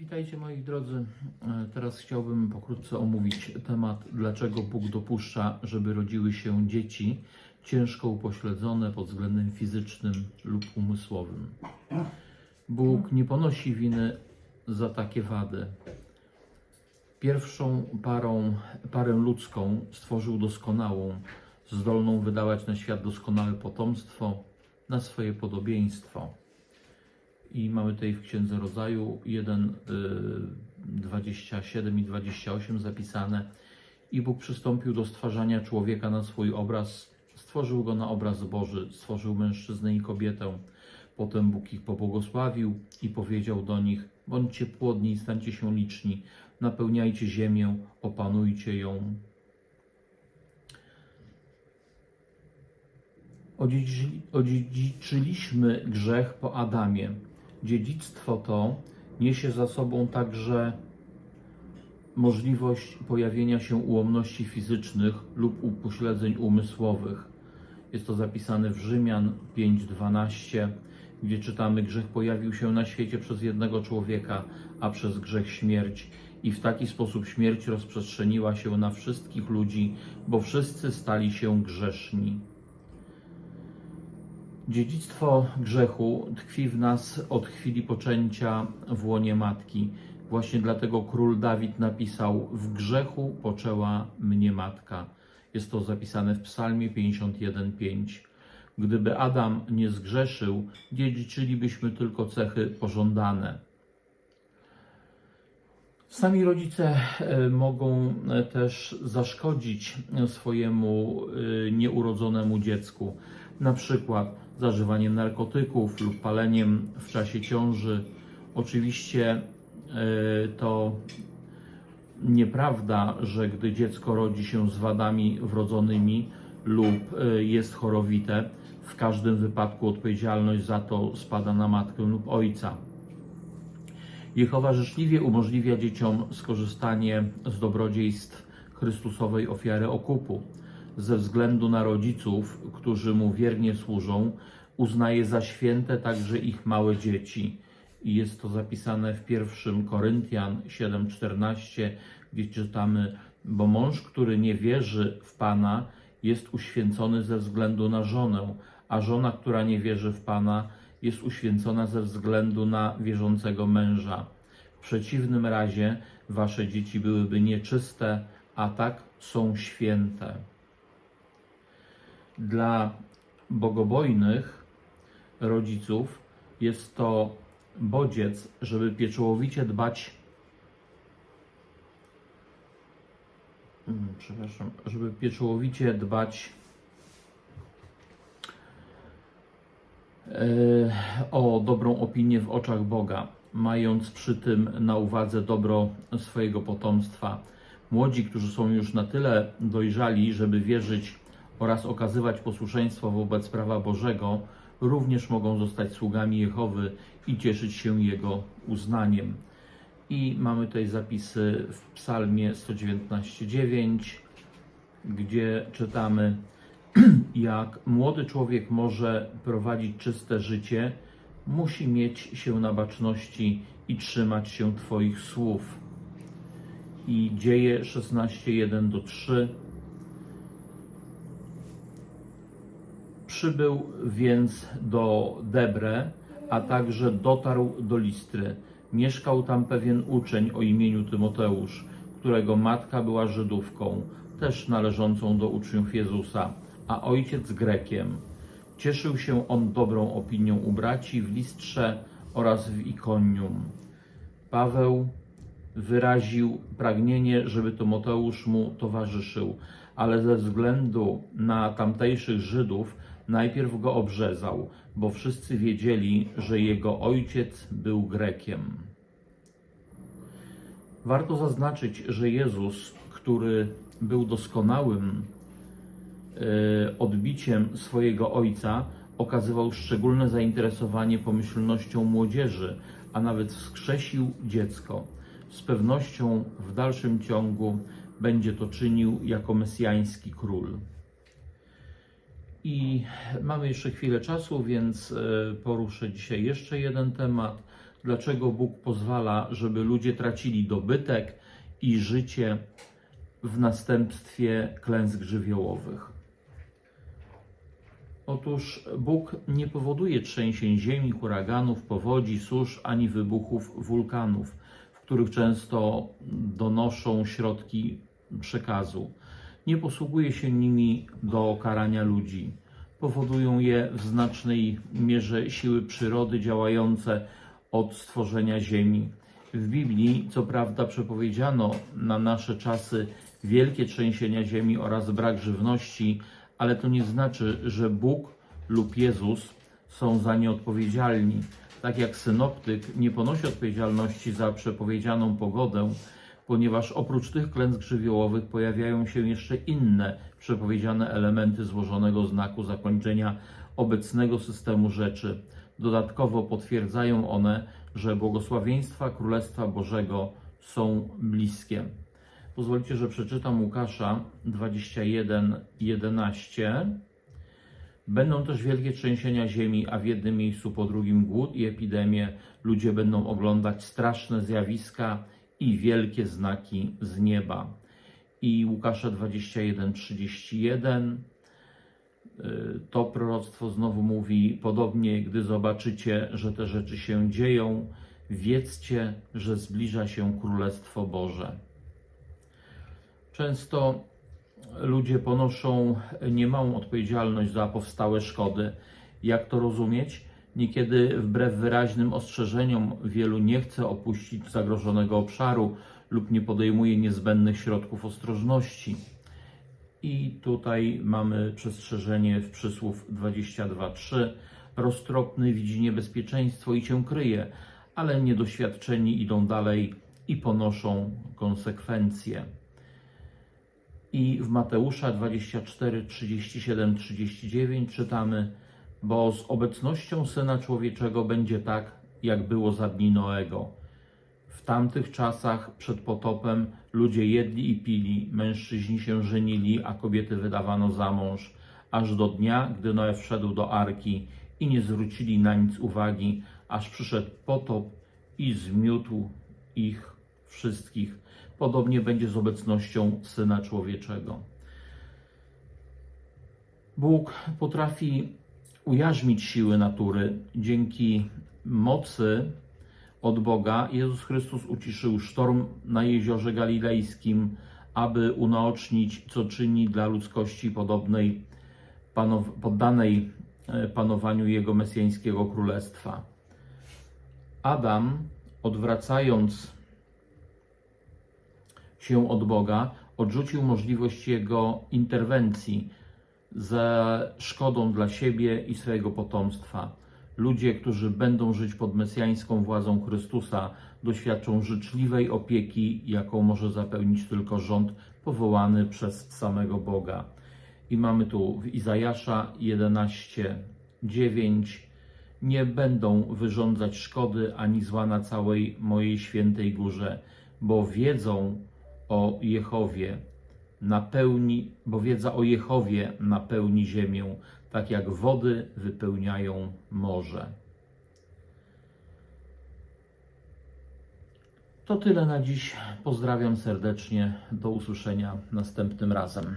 Witajcie moi drodzy. E, Teraz chciałbym pokrótce omówić temat, dlaczego Bóg dopuszcza, żeby rodziły się dzieci ciężko upośledzone pod względem fizycznym lub umysłowym. Bóg nie ponosi winy za takie wady. Pierwszą parą, parę ludzką stworzył doskonałą, zdolną wydawać na świat doskonałe potomstwo na swoje podobieństwo. I mamy tutaj w Księdze Rodzaju 1, y, 27 i 28 zapisane. I Bóg przystąpił do stwarzania człowieka na swój obraz, stworzył go na obraz Boży, stworzył mężczyznę i kobietę. Potem Bóg ich pobłogosławił i powiedział do nich: Bądźcie płodni stańcie się liczni, napełniajcie ziemię, opanujcie ją. Odziedziczy- Odziedziczyliśmy grzech po Adamie. Dziedzictwo to niesie za sobą także możliwość pojawienia się ułomności fizycznych lub upośledzeń umysłowych. Jest to zapisane w Rzymian 5:12, gdzie czytamy: Grzech pojawił się na świecie przez jednego człowieka, a przez grzech śmierć. I w taki sposób śmierć rozprzestrzeniła się na wszystkich ludzi, bo wszyscy stali się grzeszni. Dziedzictwo grzechu tkwi w nas od chwili poczęcia w łonie matki. Właśnie dlatego król Dawid napisał: W grzechu poczęła mnie matka. Jest to zapisane w Psalmie 51:5. Gdyby Adam nie zgrzeszył, dziedziczylibyśmy tylko cechy pożądane. Sami rodzice e, mogą e, też zaszkodzić swojemu e, nieurodzonemu dziecku, na przykład zażywaniem narkotyków lub paleniem w czasie ciąży. Oczywiście e, to nieprawda, że gdy dziecko rodzi się z wadami wrodzonymi lub e, jest chorowite, w każdym wypadku odpowiedzialność za to spada na matkę lub ojca. Jehowa życzliwie umożliwia dzieciom skorzystanie z dobrodziejstw Chrystusowej ofiary okupu. Ze względu na rodziców, którzy mu wiernie służą, uznaje za święte także ich małe dzieci. I jest to zapisane w 1 Koryntian 7:14, gdzie czytamy: Bo mąż, który nie wierzy w Pana, jest uświęcony ze względu na żonę, a żona, która nie wierzy w Pana, jest uświęcona ze względu na wierzącego męża. W przeciwnym razie wasze dzieci byłyby nieczyste, a tak są święte. Dla bogobojnych rodziców jest to bodziec, żeby pieczołowicie dbać. Mm, Przepraszam, żeby pieczołowicie dbać e, o dobrą opinię w oczach Boga, mając przy tym na uwadze dobro swojego potomstwa. Młodzi, którzy są już na tyle dojrzali, żeby wierzyć oraz okazywać posłuszeństwo wobec prawa Bożego, również mogą zostać sługami Jehowy i cieszyć się Jego uznaniem. I mamy tutaj zapisy w Psalmie 119:9, gdzie czytamy: Jak młody człowiek może prowadzić czyste życie, musi mieć się na baczności i trzymać się Twoich słów. I dzieje 16:1 do 3. Przybył więc do Debre, a także dotarł do Listry. Mieszkał tam pewien uczeń o imieniu Tymoteusz, którego matka była Żydówką, też należącą do uczniów Jezusa, a ojciec Grekiem. Cieszył się on dobrą opinią u braci w Listrze oraz w Ikonium. Paweł wyraził pragnienie, żeby Tymoteusz mu towarzyszył, ale ze względu na tamtejszych Żydów najpierw go obrzezał, bo wszyscy wiedzieli, że jego ojciec był Grekiem. Warto zaznaczyć, że Jezus, który był doskonałym e, odbiciem swojego ojca, okazywał szczególne zainteresowanie pomyślnością młodzieży, a nawet wskrzesił dziecko. Z pewnością w dalszym ciągu będzie to czynił jako mesjański król. I mamy jeszcze chwilę czasu, więc e, poruszę dzisiaj jeszcze jeden temat. dlaczego Bóg pozwala, żeby ludzie tracili dobytek i życie w następstwie klęsk żywiołowych. Otóż Bóg nie powoduje trzęsień ziemi, huraganów, powodzi, susz ani wybuchów wulkanów, w których często donoszą środki przekazu. Nie posługuje się nimi do karania ludzi. Powodują je w znacznej mierze siły przyrody działające od stworzenia Ziemi. W Biblii, co prawda, przepowiedziano na nasze czasy wielkie trzęsienia ziemi oraz brak żywności, ale to nie znaczy, że Bóg lub Jezus są za nie odpowiedzialni. Tak jak synoptyk nie ponosi odpowiedzialności za przepowiedzianą pogodę, ponieważ oprócz tych klęsk żywiołowych pojawiają się jeszcze inne przepowiedziane elementy złożonego znaku zakończenia obecnego systemu rzeczy. Dodatkowo potwierdzają one, że błogosławieństwa Królestwa Bożego są bliskie. Pozwolicie, że przeczytam Łukasza 21:11. Będą też wielkie trzęsienia ziemi, a w jednym miejscu po drugim głód i epidemie. Ludzie będą oglądać straszne zjawiska i wielkie znaki z nieba. I Łukasza 21:31. Y, To proroctwo znowu mówi: Podobnie, gdy zobaczycie, że te rzeczy się dzieją, wiedzcie, że zbliża się Królestwo Boże. Często ludzie ponoszą niemałą odpowiedzialność za powstałe szkody. Jak to rozumieć? Niekiedy wbrew wyraźnym ostrzeżeniom wielu nie chce opuścić zagrożonego obszaru lub nie podejmuje niezbędnych środków ostrożności. I tutaj mamy przestrzeżenie w przysłów 22.3. Roztropny widzi niebezpieczeństwo i cię kryje, ale niedoświadczeni idą dalej i ponoszą konsekwencje. I w Mateusza 24, 37, 39 czytamy: Bo z obecnością syna człowieczego będzie tak, jak było za dni Noego. W tamtych czasach przed potopem ludzie jedli i pili, mężczyźni się żenili, a kobiety wydawano za mąż, aż do dnia, gdy Noe wszedł do arki i nie zwrócili na nic uwagi, aż przyszedł potop i zmiótł ich wszystkich. Podobnie będzie z obecnością Syna Człowieczego. Bóg potrafi ujarzmić siły natury. Dzięki mocy od Boga Jezus Chrystus uciszył sztorm na jeziorze galilejskim, aby unaocznić, co czyni dla ludzkości podobnej, panow- poddanej e, panowaniu Jego mesjańskiego królestwa. Adam, odwracając się od Boga, odrzucił możliwość Jego interwencji ze szkodą dla siebie i swojego potomstwa. Ludzie, którzy będą żyć pod mesjańską władzą Chrystusa, doświadczą życzliwej opieki, jaką może zapełnić tylko rząd powołany przez samego Boga. I mamy tu w Izajasza 11:9 Nie będą wyrządzać szkody ani zła na całej mojej świętej górze, bo wiedzą o Jehowie napełni, bo wiedza o Jehowie napełni ziemię, tak jak wody wypełniają morze. To tyle na dziś. Pozdrawiam serdecznie. Do usłyszenia następnym razem.